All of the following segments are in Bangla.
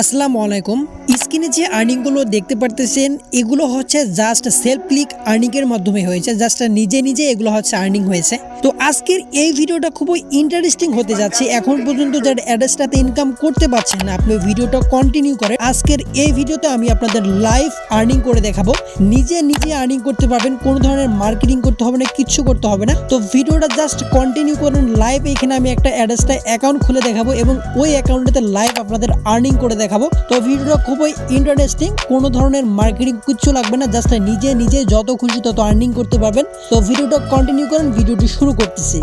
আসসালামু আলাইকুম। স্ক্রিনে যে আর্নিংগুলো দেখতে পারতেছেন, এগুলো হচ্ছে জাস্ট সেলফ ক্লিক আর্নিংয়ের মাধ্যমে হয়েছে। জাস্ট নিজে নিজে এগুলো হচ্ছে আর্নিং হয়েছে। তো আজকের এই ভিডিওটা খুবই ইন্টারেস্টিং হতে যাচ্ছে। এখন পর্যন্ত যার অ্যাড্রেসটাতে ইনকাম করতে পারছেন না, আপনি ভিডিওটা কন্টিনিউ করেন। আজকের এই ভিডিওতে আমি আপনাদের লাইভ আর্নিং করে দেখাবো। নিজে নিজে আর্নিং করতে পারবেন, কোনো ধরনের মার্কেটিং করতে হবে না কিচ্ছু করতে হবে না। তো ভিডিওটা জাস্ট কন্টিনিউ করুন। লাইভ এখানে আমি একটা অ্যাড্রেসটা অ্যাকাউন্ট খুলে দেখাবো এবং ওই অ্যাকাউন্টটাতে লাইভ আপনাদের আর্নিং করে দেখাবো। তো ভিডিওটা খুবই ইন্টারেস্টিং কোনো ধরনের মার্কেটিং কিচ্ছু লাগবে না জাস্ট নিজে নিজে যত খুশি তত আর্নিং করতে পারবেন। তো ভিডিওটা কন্টিনিউ করেন, ভিডিওটি শুরু করতেছি।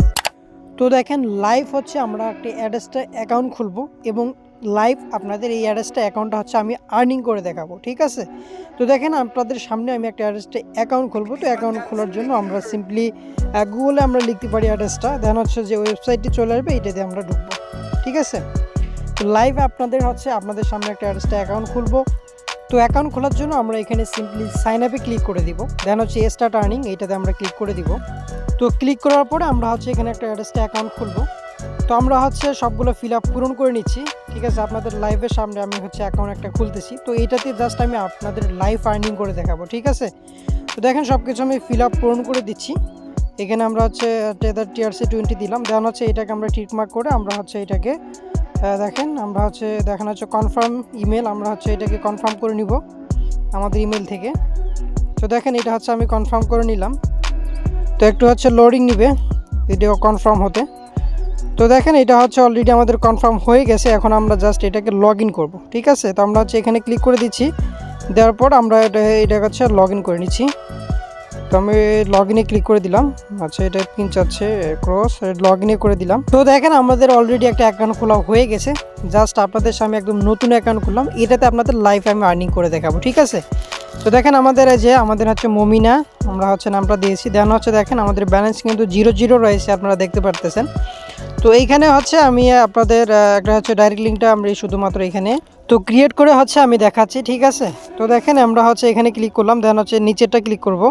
তো দেখেন লাইভ হচ্ছে আমরা একটি অ্যাড্রেসটা অ্যাকাউন্ট খুলবো এবং লাইভ আপনাদের এই অ্যাড্রেসটা অ্যাকাউন্টটা হচ্ছে আমি আর্নিং করে দেখাবো, ঠিক আছে? তো দেখেন, আপনাদের সামনে আমি একটা অ্যাড্রেসটা অ্যাকাউন্ট খুলবো। তো অ্যাকাউন্ট খোলার জন্য আমরা সিম্পলি গুগলে আমরা লিখতে পারি অ্যাড্রেসটা দেন হচ্ছে যে ওয়েবসাইটটি চলে আসবে এইটাতে আমরা ঢুকবো, ঠিক আছে? তো লাইভ আপনাদের হচ্ছে আপনাদের সামনে একটা অ্যাড্রেসটা অ্যাকাউন্ট খুলবো। তো অ্যাকাউন্ট খোলার জন্য আমরা এখানে সিম্পলি সাইন আপে ক্লিক করে দিব। দেন হচ্ছে স্টার্ট আর্নিং এইটাতে আমরা ক্লিক করে দিব। তো ক্লিক করার পরে আমরা হচ্ছে এখানে একটা অ্যাড্রেসটা অ্যাকাউন্ট খুলবো। তো আমরা হচ্ছে সবগুলো ফিল আপ পূরণ করে নিচ্ছি। ঠিক আছে, আপনাদের লাইভের সামনে আমি হচ্ছে অ্যাকাউন্ট একটা খুলতেছি। তো এইটাতে জাস্ট আমি আপনাদের লাইভ আর্নিং করে দেখাবো, ঠিক আছে? তো দেখেন সব কিছু আমি ফিল আপ পূরণ করে দিচ্ছি। এখানে আমরা হচ্ছে টেদার টিআরসি টোয়েন্টি দিলাম। দেন হচ্ছে এটাকে আমরা টিকমার্ক করে আমরা হচ্ছে এটাকে দেখেন, আমরা হচ্ছে, দেখানো হচ্ছে কনফার্ম ইমেল আমরা হচ্ছে এটাকে কনফার্ম করে নিব আমাদের ইমেল থেকে। তো দেখেন, এটা হচ্ছে আমি কনফার্ম করে নিলাম। তো একটু হচ্ছে লোডিং নিবে ভিডিও কনফার্ম হতে। তো দেখেন, এটা হচ্ছে অলরেডি আমাদের কনফার্ম হয়ে গেছে, এখন আমরা জাস্ট এটাকে লগ ইন করব, ঠিক আছে? তো আমরা হচ্ছে এখানে ক্লিক করে দিচ্ছি, দেওয়ার পর আমরা এটা এটা হচ্ছে লগ ইন করে নিচ্ছি। তো আমি লগ ইনে ক্লিক করে দিলাম। আচ্ছা এটা পিন চাচ্ছে ক্রস লগ ইনে করে দিলাম। তো দেখেন, আমাদের অলরেডি একটা অ্যাকাউন্ট খোলা হয়ে গেছে। জাস্ট আপনাদের সামনে একদম নতুন অ্যাকাউন্ট খুললাম। এটাতে আপনাদের লাইফ আমি আর্নিং করে দেখাবো, ঠিক আছে? তো দেখেন, আমাদের এই যে, আমাদের হচ্ছে মমিনা, আমরা হচ্ছে নামটা দিয়েছি। দেন হচ্ছে দেখেন, আমাদের ব্যালেন্স কিন্তু জিরো জিরো রয়েছে, আপনারা দেখতে পারতেছেন। তো এইখানে হচ্ছে আমি আপনাদের একটা হচ্ছে ডাইরেক্ট লিঙ্কটা আমরা শুধুমাত্র এখানে। তো ক্রিয়েট করে হচ্ছে আমি দেখাচ্ছি, ঠিক আছে? তো দেখেন, আমরা হচ্ছে এখানে ক্লিক করলাম। দেন হচ্ছে নিচেরটা ক্লিক করব।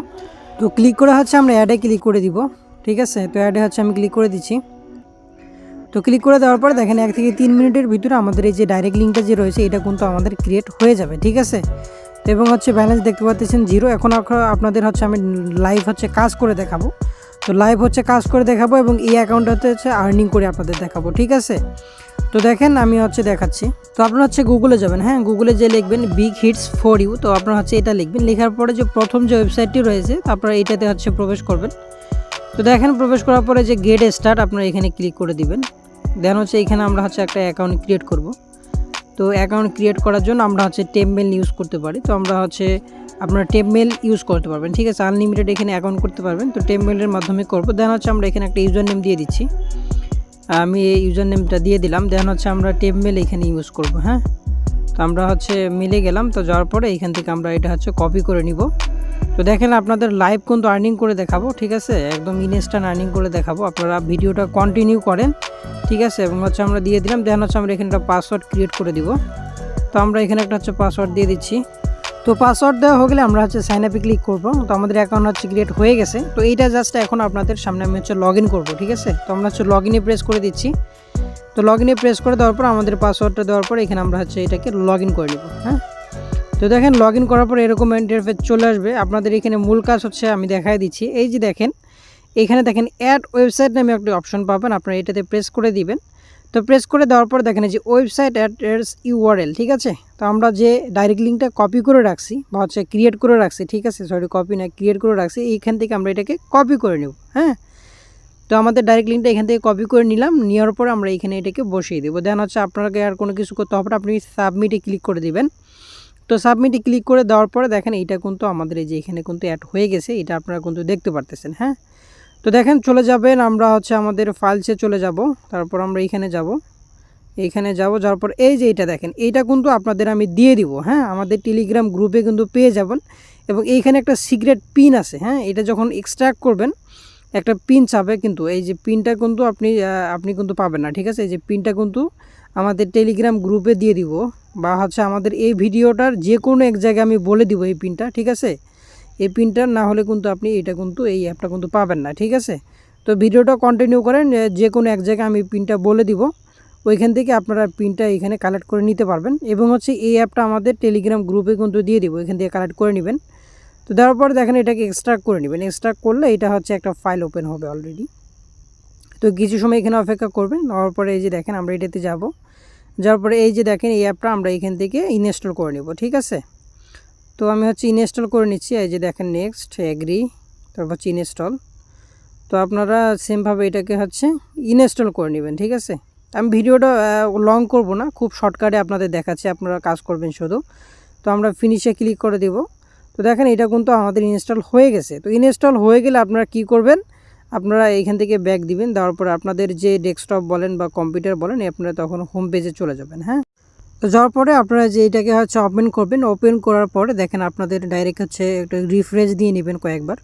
তো ক্লিক করা হচ্ছে আমরা অ্যাডে ক্লিক করে দিব, ঠিক আছে? তো অ্যাডে হচ্ছে আমি ক্লিক করে দিচ্ছি। তো ক্লিক করে দেওয়ার পরে দেখেন এক থেকে তিন মিনিটের ভিতরে আমাদের এই যে ডাইরেক্ট লিঙ্কটা যে রয়েছে, এটা কিন্তু আমাদের ক্রিয়েট হয়ে যাবে, ঠিক আছে? এবং হচ্ছে ব্যালেন্স দেখতে পাচ্ছেন জিরো এখন আপ- আপনাদের হচ্ছে আমি লাইভ হচ্ছে কাজ করে দেখাবো। তো লাইভ হচ্ছে কাজ করে দেখাবো এবং এই অ্যাকাউন্টটাতে হচ্ছে আর্নিং করে আপনাদের দেখাবো, ঠিক আছে? তো দেখেন আমি হচ্ছে দেখাচ্ছি। তো আপনারা হচ্ছে গুগলে যাবেন হ্যাঁ? গুগলে যে লিখবেন বিগ হিটস ফর ইউ তো আপনারা হচ্ছে এটা লিখবেন। লেখার পরে যে প্রথম যে ওয়েবসাইটটি রয়েছে আপনারা এটাতে হচ্ছে প্রবেশ করবেন। তো দেখেন প্রবেশ করার পরে যে গেট স্টার্ট আপনারা এখানে ক্লিক করে দিবেন। দেন হচ্ছে এখানে আমরা হচ্ছে একটা অ্যাকাউন্ট ক্রিয়েট করব। তো অ্যাকাউন্ট ক্রিয়েট করার জন্য আমরা হচ্ছে টেমমেল ইউজ করতে পারি। তো আমরা হচ্ছে আপনারা টেমমেল ইউজ করতে পারবেন, ঠিক আছে? আনলিমিটেড এখানে অ্যাকাউন্ট করতে পারবেন। তো টেমমেলের মাধ্যমে করব। দেন হচ্ছে আমরা এখানে একটা ইউজার নেম দিয়ে দিচ্ছি। আমি এই ইউজার নেমটা দিয়ে দিলাম। দেন হচ্ছে আমরা টেমমেল এখানে ইউজ করব হ্যাঁ? তো আমরা হচ্ছে মিলে গেলাম। তো যাওয়ার পরে এখান থেকে আমরা এটা হচ্ছে কপি করে নিব। তো দেখেন আপনাদের লাইভ কিন্তু আর্নিং করে দেখাবো, ঠিক আছে? একদম ইনস্ট্যান্ট আর্নিং করে দেখাবো। আপনারা ভিডিওটা কন্টিনিউ করেন, ঠিক আছে? এবং হচ্ছে আমরা দিয়ে দিলাম দেন হচ্ছে আমরা এখানে একটা পাসওয়ার্ড ক্রিয়েট করে দিব। তো আমরা এখানে একটা হচ্ছে পাসওয়ার্ড দিয়ে দিচ্ছি। তো পাসওয়ার্ড দেওয়া হয়ে গেলে আমরা হচ্ছে সাইন আপে ক্লিক করব। তো আমাদের অ্যাকাউন্ট হচ্ছে ক্রিয়েট হয়ে গেছে। তো এইটা জাস্ট এখন আপনাদের সামনে আমি হচ্ছে লগ ইন করব, ঠিক আছে? তো আমরা হচ্ছে লগ ইনে প্রেস করে দিচ্ছি। তো লগ ইনে প্রেস করে দেওয়ার পর আমাদের পাসওয়ার্ডটা দেওয়ার পর এখানে আমরা হচ্ছে এটাকে লগ ইন করে নেব হ্যাঁ? তো দেখেন লগ ইন করার পর এরকম ইন্টারফেস চলে আসবে। আপনাদের এখানে মূল কাজ হচ্ছে আমি দেখাই দিচ্ছি। এই যে দেখেন এখানে দেখেন অ্যাড ওয়েবসাইট নামে একটি অপশন পাবেন। আপনারা এটাতে প্রেস করে দিবেন। তো প্রেস করে দেওয়ার পর দেখেন যে ওয়েবসাইট অ্যাড্রেস ইউআরএল ঠিক আছে? তো আমরা যে ডাইরেক্ট লিঙ্কটা কপি করে রাখছি বা হচ্ছে ক্রিয়েট করে রাখছি ঠিক আছে? সরি কপি না ক্রিয়েট করে রাখছি এইখান থেকে আমরা এটাকে কপি করে নেব হ্যাঁ? তো আমাদের ডাইরেক্ট লিঙ্কটা এখান থেকে কপি করে নিলাম। নেওয়ার পর আমরা এখানে এটাকে বসিয়ে দেবো। দেন হচ্ছে আপনাকে আর কোনো কিছু করতে হবে না, আপনি সাবমিটে ক্লিক করে দিবেন। তো সাবমিটে ক্লিক করে দেওয়ার পরে দেখেন এইটা কিন্তু আমাদের এই যে এখানে কিন্তু অ্যাড হয়ে গেছে, এটা আপনারা কিন্তু দেখতে পারতেছেন হ্যাঁ? তো দেখেন চলে যাবেন আমরা হচ্ছে আমাদের ফাইলসে চলে যাব, তারপর আমরা এইখানে যাব এইখানে যাব, যাওয়ার পর এই যে এটা দেখেন, এইটা কিন্তু আপনাদের আমি দিয়ে দিব হ্যাঁ? আমাদের টেলিগ্রাম গ্রুপে কিন্তু পেয়ে যাবেন এবং এইখানে একটা সিক্রেট পিন আছে হ্যাঁ? এটা যখন এক্সট্রাক্ট করবেন, একটা পিন চাবে কিন্তু, এই যে পিনটা কিন্তু আপনি আপনি কিন্তু পাবেন না, ঠিক আছে? এই যে পিনটা কিন্তু আমাদের টেলিগ্রাম গ্রুপে দিয়ে দিব বা হচ্ছে আমাদের এই ভিডিওটার যে কোনো এক জায়গায় আমি বলে দিব এই পিনটা ঠিক আছে? এই পিনটা না হলে কিন্তু আপনি এটা কিন্তু এই অ্যাপটা কিন্তু পাবেন না, ঠিক আছে? তো ভিডিওটা কন্টিনিউ করেন যে কোনো এক জায়গায় আমি পিনটা বলে দিব, ওইখান থেকে আপনারা পিনটা এখানে কালেক্ট করে নিতে পারবেন এবং হচ্ছে এই অ্যাপটা আমাদের টেলিগ্রাম গ্রুপে কিন্তু দিয়ে দিব এখান থেকে কালেক্ট করে নেবেন। তো দেওয়ার পর দেখেন এটাকে এক্সট্রাক্ট করে নেবেন। এক্সট্রাক্ট করলে এটা হচ্ছে একটা ফাইল ওপেন হবে অলরেডি তো কিছু সময় এখানে অপেক্ষা করবেন হওয়ার পরে এই যে দেখেন আমরা এটাতে যাব। যাওয়ার পরে এই যে দেখেন এই অ্যাপটা আমরা এখান থেকে ইনস্টল করে নেব, ঠিক আছে? তো আমি হচ্ছে ইনস্টল করে নিচ্ছি, এই যে দেখেন নেক্সট, এগ্রি, তারপর হচ্ছে ইনস্টল। তো আপনারা সেমভাবে এটাকে হচ্ছে ইনস্টল করে নেবেন, ঠিক আছে? আমি ভিডিওটা লং করব না, খুব শর্টকাটে আপনাদের দেখাচ্ছি, আপনারা কাজ করবেন শুধু। তো আমরা ফিনিশে ক্লিক করে দেব। তো দেখেন এটা কিন্তু আমাদের ইনস্টল হয়ে গেছে। তো ইনস্টল হয়ে গেলে আপনারা কি করবেন? আপনারা এইখান থেকে ব্যাক দিবেন, দেওয়ার পর আপনাদের যে ডেস্কটপ বলেন বা কম্পিউটার বলেন আপনারা তখন হোম পেজে চলে যাবেন হ্যাঁ? তো যাওয়ার পরে আপনারা যে এটাকে হচ্ছে ওপেন করবেন ওপেন করার পরে দেখেন আপনাদের ডাইরেক্ট হচ্ছে একটা রিফ্রেশ দিয়ে নেবেন কয়েকবার।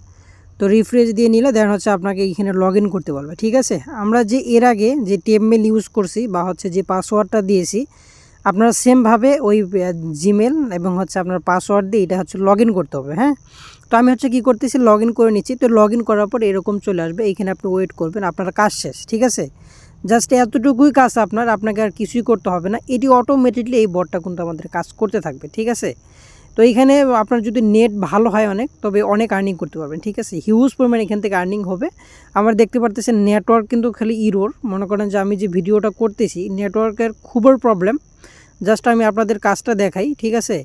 তো রিফ্রেশ দিয়ে নিলে দেখা হচ্ছে আপনাকে এখানে লগ করতে বলবে, ঠিক আছে? আমরা যে এর আগে যে টেমমেল ইউজ করছি বা হচ্ছে যে পাসওয়ার্ডটা দিয়েছি আপনারা সেমভাবে ওই জিমেল এবং হচ্ছে আপনার পাসওয়ার্ড দিয়ে এটা হচ্ছে লগ করতে হবে হ্যাঁ? তো আমি হচ্ছে কী করতেছি লগ করে নিচ্ছি, তো লগ করার পর এরকম চলে আসবে, এইখানে আপনি ওয়েট করবেন, আপনার কাজ শেষ, ঠিক আছে? জাস্ট এতটুকুই কাজ আপনার, আপনাকে আর কিছুই করতে হবে না, এটি অটোমেটিকলি এই বটটা কিন্তু আমাদের কাজ করতে থাকবে, ঠিক আছে? তো এইখানে আপনার যদি নেট ভালো হয় অনেক, তবে অনেক আর্নিং করতে পারবেন, ঠিক আছে? হিউজ পরিমাণ এখান থেকে আর্নিং হবে। আমার দেখতে পারতেছেন নেটওয়ার্ক কিন্তু খালি ইরোর মনে করেন যে আমি যে ভিডিওটা করতেছি নেটওয়ার্কের খুবই প্রবলেম জাস্ট আমি আপনাদের কাজটা দেখাই, ঠিক আছে?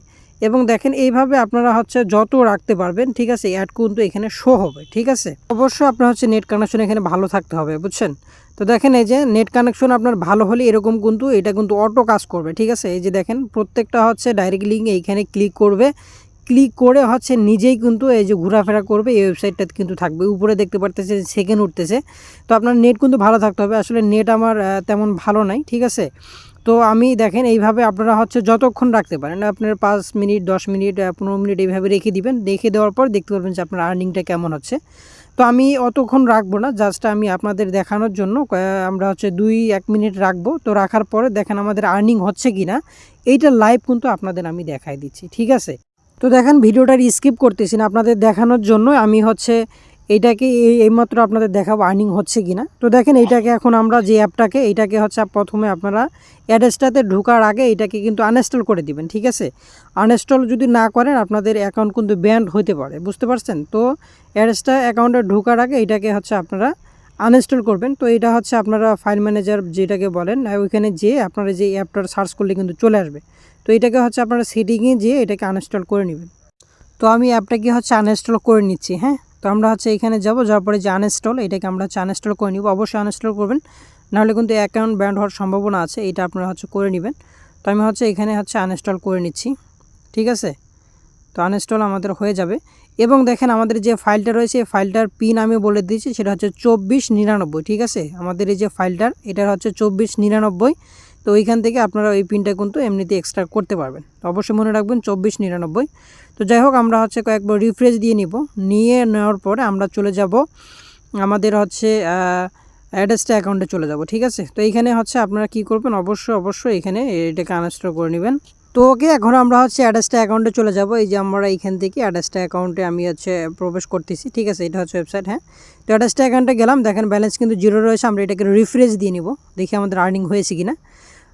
এবং দেখেন এইভাবে আপনারা হচ্ছে যত রাখতে পারবেন, ঠিক আছে অ্যাড কিন্তু এখানে শো হবে, ঠিক আছে? অবশ্যই আপনার হচ্ছে নেট কানেকশন এখানে ভালো থাকতে হবে, বুঝছেন? তো দেখেন এই যে নেট কানেকশন আপনার ভালো হলে এরকম কিন্তু এটা কিন্তু অটো কাজ করবে, ঠিক আছে? এই যে দেখেন প্রত্যেকটা হচ্ছে ডাইরেক্ট লিঙ্ক এইখানে ক্লিক করবে। ক্লিক করে হচ্ছে নিজেই কিন্তু এই যে ঘোরাফেরা করবে, এই ওয়েবসাইটটাতে কিন্তু থাকবে। উপরে দেখতে পারতেছে সেকেন্ড উঠতেছে। তো আপনার নেট কিন্তু ভালো থাকতে হবে। আসলে নেট আমার তেমন ভালো নাই, ঠিক আছে? তো আমি দেখেন এইভাবে আপনারা হচ্ছে যতক্ষণ রাখতে পারেন, আপনার পাঁচ মিনিট, দশ মিনিট পনেরো মিনিট এইভাবে রেখে দিবেন। রেখে দেওয়ার পর দেখতে পারবেন যে আপনার আর্নিংটা কেমন হচ্ছে। তো আমি অতক্ষণ রাখব না জাস্ট আমি আপনাদের দেখানোর জন্য আমরা হচ্ছে দুই, এক মিনিট রাখব। তো রাখার পরে দেখেন আমাদের আর্নিং হচ্ছে কি না এইটা লাইভ কিন্তু আপনাদের আমি দেখাই দিচ্ছি, ঠিক আছে? তো দেখেন ভিডিওটার স্কিপ করতেছি না, আপনাদের দেখানোর জন্য আমি হচ্ছে এইটাকে এই এইমাত্র আপনাদের দেখাবো আর্নিং হচ্ছে কি না তো দেখেন এইটাকে এখন আমরা যে অ্যাপটাকে, এইটাকে হচ্ছে প্রথমে আপনারা অ্যাড্রেসটাতে ঢোকার আগে এটাকে কিন্তু আনইনস্টল করে দিবেন, ঠিক আছে? আনইনস্টল যদি না করেন আপনাদের অ্যাকাউন্ট কিন্তু ব্যান্ড হতে পারে, বুঝতে পারছেন? তো অ্যাড্রেসটা অ্যাকাউন্টে ঢোকার আগে এটাকে হচ্ছে আপনারা আনইনস্টল করবেন। তো এটা হচ্ছে আপনারা ফাইল ম্যানেজার যেটাকে বলেন ওইখানে যেয়ে আপনারা যে অ্যাপটার সার্চ করলে কিন্তু চলে আসবে। তো এটাকে হচ্ছে আপনারা সেটিংয়ে যেয়ে এটাকে আনইনস্টল করে নেবেন। তো আমি অ্যাপটাকে হচ্ছে আনইনস্টল করে নিচ্ছি হ্যাঁ? তো আমরা হচ্ছে এখানে যাব, যাওয়ার পরে যে আনইনস্টল এটাকে আমরা হচ্ছে আনইনস্টল করে নিব। অবশ্যই আনইনস্টল করবেন। নাহলে কিন্তু অ্যাকাউন্ট ব্যান্ড হওয়ার সম্ভাবনা আছে, এটা আপনারা হচ্ছে করে নেবেন। তো আমি হচ্ছে এখানে হচ্ছে আনইনস্টল করে নিচ্ছি, ঠিক আছে? তো আনইনস্টল আমাদের হয়ে যাবে। এবং দেখেন আমাদের যে ফাইলটা রয়েছে, এই ফাইলটার পিন আমি বলে দিয়েছি, সেটা হচ্ছে চব্বিশ নিরানব্বই, ঠিক আছে? আমাদের এই যে ফাইলটার এটার হচ্ছে চব্বিশ নিরানব্বই। তো ওইখান থেকে আপনারা ওই পিনটা কিন্তু এমনিতে এক্সট্রা করতে পারবেন। তো অবশ্যই মনে রাখবেন চব্বিশ নিরানব্বই। তো যাই হোক, আমরা হচ্ছে কয়েকবার রিফ্রেশ দিয়ে নিব। নিয়ে নেওয়ার পরে আমরা চলে যাব আমাদের হচ্ছে অ্যাড্রেসটা অ্যাকাউন্টে চলে যাব, ঠিক আছে? তো এইখানে হচ্ছে আপনারা কি করবেন, অবশ্যই অবশ্যই এখানে এটাকে আনস্টল করে নেবেন। তো ওকে, এখন আমরা হচ্ছে অ্যাড্রেসটা অ্যাকাউন্টে চলে যাব। এই যে আমরা এইখান থেকে অ্যাড্রেসটা অ্যাকাউন্টে আমি হচ্ছে প্রবেশ করতেছি, ঠিক আছে? এটা হচ্ছে ওয়েবসাইট হ্যাঁ? তো অ্যাড্রেসটা অ্যাকাউন্টে গেলাম। দেখেন ব্যালেন্স কিন্তু জিরো রয়েছে। আমরা এটাকে রিফ্রেশ দিয়ে নিব। দেখি আমাদের আর্নিং হয়েছে কিনা।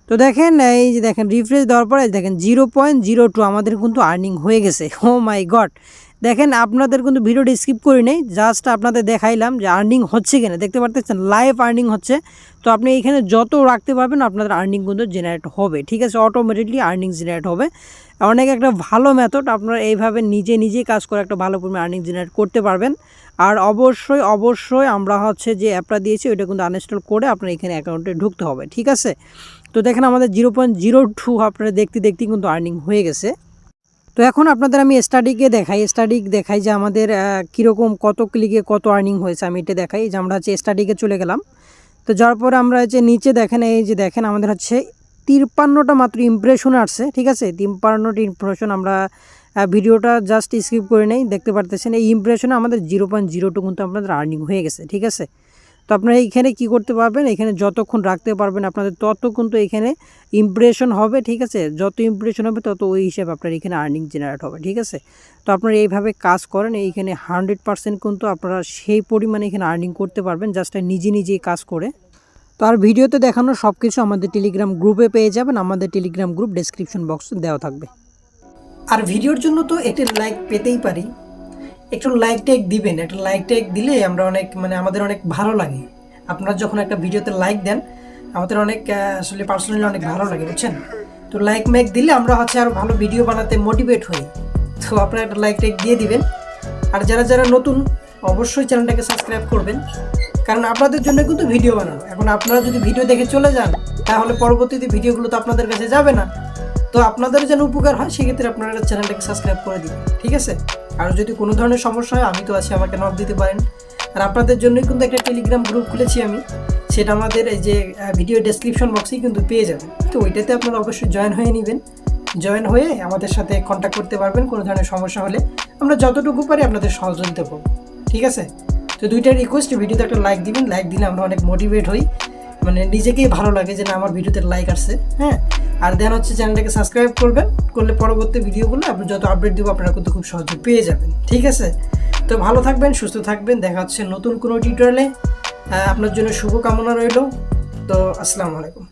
তো দেখেন, এই যে দেখেন রিফ্রেশ দেওয়ার পরে দেখেন জিরো পয়েন্ট জিরো টু আমাদের কিন্তু আর্নিং হয়ে গেছে। ও মাই গড দেখেন, আপনাদের কিন্তু ভিডিওটি স্কিপ করি নেই জাস্ট আপনাদের দেখাইলাম যে আর্নিং হচ্ছে কিনা দেখতে পারতেছেন লাইভ আর্নিং হচ্ছে। তো আপনি এখানে যত রাখতে পারবেন, আপনাদের আর্নিং কিন্তু জেনারেট হবে। ঠিক আছে অটোমেটিকলি আর্নিং জেনারেট হবে। অনেক একটা ভালো মেথড আপনারা এইভাবে নিজে নিজেই কাজ করে একটা ভালো পরিমাণে আর্নিং জেনারেট করতে পারবেন। আর অবশ্যই অবশ্যই আমরা হচ্ছে যে অ্যাপটা দিয়েছি, ওইটা কিন্তু আনইনস্টল করে আপনার এখানে অ্যাকাউন্টে ঢুকতে হবে। ঠিক আছে? তো দেখেন আমাদের জিরো পয়েন্ট জিরো টু আপনারা দেখতে দেখতে কিন্তু আর্নিং হয়ে গেছে। তো এখন আপনাদের আমি স্টাডিকে দেখাই। স্টাডি দেখাই যে আমাদের কীরকম কত ক্লিকে কত আর্নিং হয়েছে আমি এটা দেখাই। যে আমরা হচ্ছে স্টাডিকে চলে গেলাম। তো যাওয়ার পরে আমরা হচ্ছে নিচে দেখেন, এই যে দেখেন আমাদের হচ্ছে তিপ্পান্নটা মাত্র ইমপ্রেশন আসছে, ঠিক আছে? তিপ্পান্নটা ইমপ্রেশন আমরা ভিডিওটা জাস্ট স্কিপ করে নেই। দেখতে পারতেছেন, এই ইমপ্রেশনে আমাদের জিরো পয়েন্ট জিরো টু কিন্তু আপনাদের আর্নিং হয়ে গেছে, ঠিক আছে? তো আপনারা এইখানে কি করতে পারবেন? এখানে যতক্ষণ রাখতে পারবেন আপনাদের তত কিন্তু এখানে ইমপ্রেশন হবে, ঠিক আছে? যত ইমপ্রেশন হবে, তত ওই হিসাবে আপনার এখানে আর্নিং জেনারেট হবে, ঠিক আছে? তো আপনারা এইভাবে কাজ করেন, এইখানে হান্ড্রেড পার্সেন্ট কিন্তু আপনারা সেই পরিমাণে এখানে আর্নিং করতে পারবেন জাস্ট নিজে নিজেই কাজ করে। তো আর ভিডিওতে দেখানো সব কিছু আমাদের টেলিগ্রাম গ্রুপে পেয়ে যাবেন, আমাদের টেলিগ্রাম গ্রুপ ডেসক্রিপশন বক্সে দেওয়া থাকবে। আর ভিডিওর জন্য তো একটি লাইক পেতেই পারি। একটু লাইক টাইক দিবেন, একটা লাইক টাইক দিলে আমরা অনেক মানে আমাদের অনেক ভালো লাগে। আপনারা যখন একটা ভিডিওতে লাইক দেন, আমাদের অনেক আসলে পার্সোনালি অনেক ভালো লাগে, বুঝছেন? তো লাইক ম্যাক দিলে আমরা হচ্ছে আরও ভালো ভিডিও বানাতে মোটিভেট হই। তো আপনারা একটা লাইক টাইক দিয়ে দিবেন। আর যারা যারা নতুন, অবশ্যই চ্যানেলটাকে সাবস্ক্রাইব করবেন। কারণ আপনাদের জন্য কিন্তু ভিডিও বানানো। এখন আপনারা যদি ভিডিও দেখে চলে যান, তাহলে পরবর্তীতে ভিডিওগুলো তো আপনাদের কাছে যাবে না। তো আপনাদের যেন উপকার হয়, সেক্ষেত্রে আপনারা চ্যানেলটাকে সাবস্ক্রাইব করে দিন, ঠিক আছে? আর যদি কোনো ধরনের সমস্যা হয়, আমি তো আছি, আমাকে নক দিতে পারেন। আর আপনাদের জন্যই কিন্তু একটা টেলিগ্রাম গ্রুপ খুলেছি আমি। সেটা আমাদের এই যে ভিডিও ডেসক্রিপশন বক্সেই কিন্তু পেয়ে যাবেন। তো ওইটাতে আপনারা অবশ্যই জয়েন হয়ে নেবেন। জয়েন হয়ে আমাদের সাথে কন্ট্যাক্ট করতে পারবেন, কোনো ধরনের সমস্যা হলে। আমরা যতটুকু পারি আপনাদের সহযোগিতা করব, ঠিক আছে? তো দুইটা রিকোয়েস্ট ভিডিওতে একটা লাইক দিবেন। লাইক দিলে আমরা অনেক মোটিভেট হই। মানে নিজেকেই ভালো লাগে যে না, আমার ভিডিওতে লাইক আসছে হ্যাঁ? আর দেন হচ্ছে চ্যানেলটাকে সাবস্ক্রাইব করবেন, করলে পরবর্তী ভিডিওগুলো আপনি যত আপডেট দেবো আপনারা কিন্তু খুব সহজে পেয়ে যাবেন, ঠিক আছে? তো ভালো থাকবেন, সুস্থ থাকবেন, দেখা হচ্ছে নতুন কোনো টিউটোরিয়ালে আপনার জন্য শুভকামনা রইল। তো আসসালামু আলাইকুম।